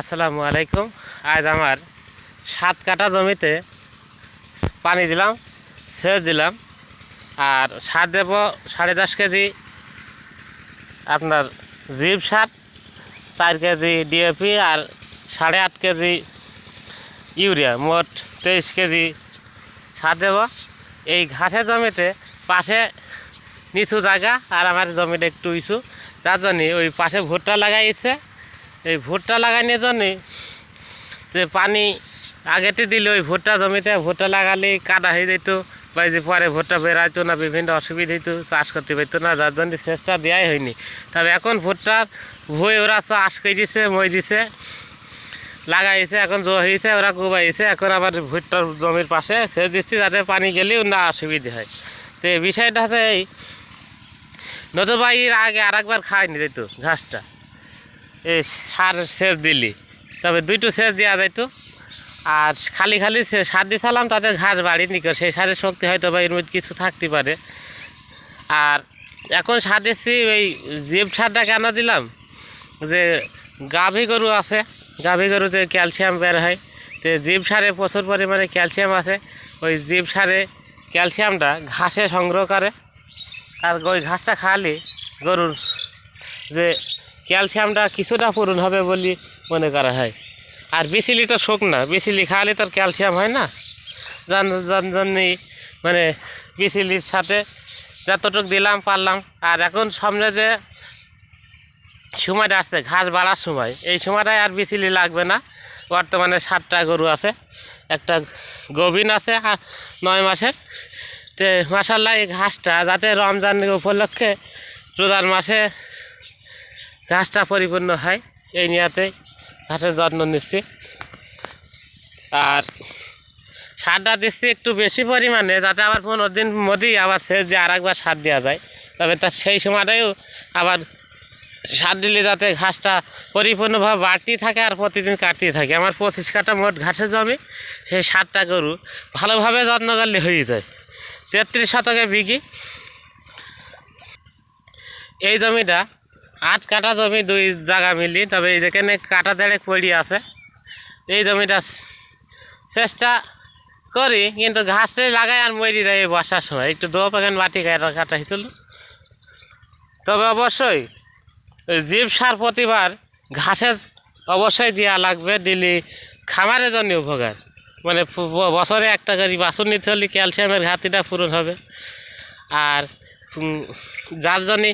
আসসালামু আলাইকুম। আজ আমার সাত কাটা জমিতে পানি দিলাম, সেচ দিলাম, আর সার দেব সাড়ে দশ কেজি আপনার জিপ সার, চার কেজি ডিএপি আর সাড়ে আট কেজি ইউরিয়া, মোট তেইশ কেজি সার দেব। এই ঘাসের জমিতে পাশে নিচু জায়গা আর আমার জমিটা একটু ইসু যার জন্যে ওই পাশে ভুট্টা লাগাইছে। এই ভুট্টা লাগানোর জন্যে। যে পানি আগেতে দিলে ওই ভুট্টা জমিতে, ভুট্টা লাগালে কাদা হয়ে যেত, বা যে পরে ভুট্টা বেরাইতো না, বিভিন্ন অসুবিধা হইতো, চাষ করতে পারতো না, যার জন্য চেষ্টা দেওয়াই হয়নি। তবে এখন ভুট্টার ভুয়ে ওরা চাষ করে দিছে, মই দিছে, লাগাইছে, এখন জো হয়েছে ওরা কোবাইছে, এখন আবার ভুট্টার জমির পাশে সেচ দিচ্ছি, যাতে পানি গেলেও না অসুবিধে হয়। তো এই বিষয়টা হচ্ছে এই, নতুবা এর আগে আর একবার খাওয়াইনি যেত ঘাসটা। সার সেচ দিলি। তবে দুইটো সেচ দেওয়া যাইতো। আর খালি খালি সার দিয়ে চালাম তাতে ঘাস বাড়িনি কেউ সেই সারের শক্তি হয়তো বা এর মধ্যে কিছু থাকতে পারে। আর এখন সার দিচ্ছি ওই জিপ সারটা কেন দিলাম, যে গাভী গরু আছে, গাভী গরুতে ক্যালসিয়াম বের হয়। তো জীব সারে প্রচুর পরিমাণে ক্যালসিয়াম আছে, ওই জীব সারে ক্যালসিয়ামটা ঘাসে সংগ্রহ করে। আর ওই ঘাসটা খাওয়ালে গরুর যে ক্যালসিয়ামটা কিছুটা পূরণ হবে বলে মনে করা হয়। আর বিচিলি তো শোক না বিচিলি খাওয়ালে তো ক্যালসিয়াম হয় না। যার জন্যই মানে বিচিলির সাথে যতটুকু দিলাম, পারলাম। আর এখন সামনে যে সময়টা আসছে, ঘাস বাড়ার সময়, এই সময়টায় আর বিচিলি লাগবে না। বর্তমানে সাতটা গরু আছে, একটা গবিন আছে, আর নয় মাসের। তো মাসাল্লাহ এই ঘাসটা যাতে রমজান উপলক্ষে রোজার মাসে ঘাসটা পরিপূর্ণ হয়, এই নিয়াতে ঘাসের যত্ন নিচ্ছি। আর সারটা দিচ্ছি একটু বেশি পরিমাণে, যাতে আবার পনেরো দিন মধ্যেই আবার সে দিয়ে আর একবার সার দেওয়া যায়। তবে তার সেই সময়টাও আবার সার দিলে যাতে ঘাসটা পরিপূর্ণভাবে বাড়তেই থাকে আর প্রতিদিন কাটতেই থাকে। আমার পঁচিশ কাটা মোট ঘাসের জমি, সেই সারটা গরু ভালোভাবে যত্ন করলে হয়ে যায়। তেত্রিশ শতকে বিঘি। এই জমিটা আট কাটা জমি দুই জায়গা মিলি, তবে এই যেখানে কাটা দেড়ে পড়ি আছে, এই জমিটা চেষ্টা করি, কিন্তু ঘাসটাই লাগাই আর মরি দেয় এই বর্ষার সময়। একটু দো প্যাকেট মাটি কাটা হয়েছিল তবে অবশ্যই জীব সার প্রতিবার ঘাসের অবশ্যই দেওয়া লাগবে দিলি খামারের জন্য উপকার। মানে বছরে একটা করে বাছুর নিতে হলে ক্যালসিয়ামের ঘাটতিটা পূরণ হবে। আর যার জন্যে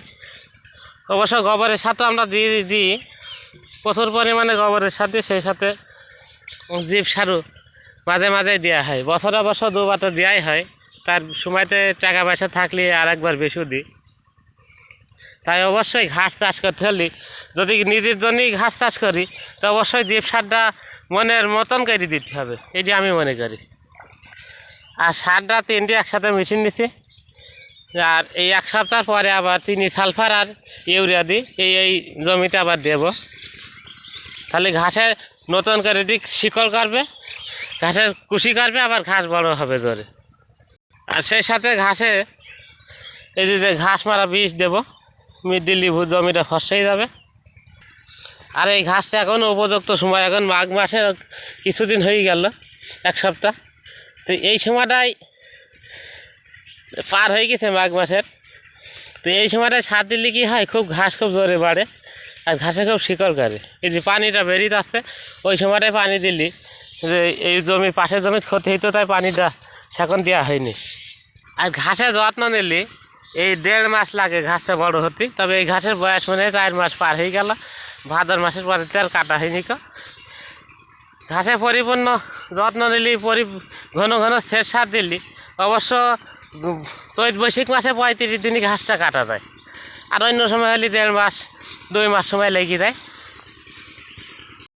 অবশ্য গোবরের সাথে আমরা দিয়ে দিই প্রচুর পরিমাণে গোবরের সাথে সেই সাথে জীব সারও মাঝে মাঝে দেওয়া হয়। বছর বছর দুবার তো দেওয়াই হয়। তার সময়তে টাকা পয়সা থাকলে আর একবার বেশিও দিই। তাই অবশ্যই ঘাস চাষ করতে হলে যদি নিজের জন্যই ঘাস চাষ করি, তো অবশ্যই জীব সারটা মনের মতন করে দিতে হবে। এটি আমি মনে করি। আর সারটা তিনটি একসাথে মেশিন নিছি। আর এই এক সপ্তাহ পরে আবার চিনি সালফার আর ইউরিয়া দিই এই এই জমিতে আবার দেব। তাহলে ঘাসের নতুন করে দিক শিকড় করবে, ঘাসের কুশি করবে, আবার ঘাস বড় হবে জোরে। আর সেই সাথে ঘাসে এই যে ঘাস মারা বিষ দেবো দিল্লি ভূ জমিটা ফসেই যাবে। আর এই ঘাসটা এখন উপযুক্ত সময়, এখন মাঘ মাসের কিছুদিন হয়ে গেল, এক সপ্তাহ। তো এই সময়টাই পার হয়ে গেছে মাঘ মাসের। তো এই সময়টায় সার দিলে কি হয়, খুব ঘাস খুব জোরে বাড়ে আর ঘাসে খুব শিকড় করে এই যে পানিটা বেরিয়ে আসছে, ওই সময়টায় পানি দিলি। যে এই জমি, পাশের জমি ক্ষতি হইতো, তাই পানিটা সেখন দেওয়া হয়নি। আর ঘাসের যত্ন নিলে, এই দেড় মাস লাগে ঘাসটা বড় হতে। তবে এই ঘাসের বয়স মানে চার মাস পার হয়ে গেল। ভাদর মাসের পরে তো আর কাটা হয়নি কো ঘাসে পরিপূর্ণ যত্ন নিলি, পরি ঘন ঘন সেচ সার দিলি। অবশ্য চৈত বৈশাখ মাসে পঁয়ত্রিশ দিনই ঘাসটা কাটা যায় আর অন্য সময় হলে দেড় মাস, দুই মাস সময় লেগে যায়।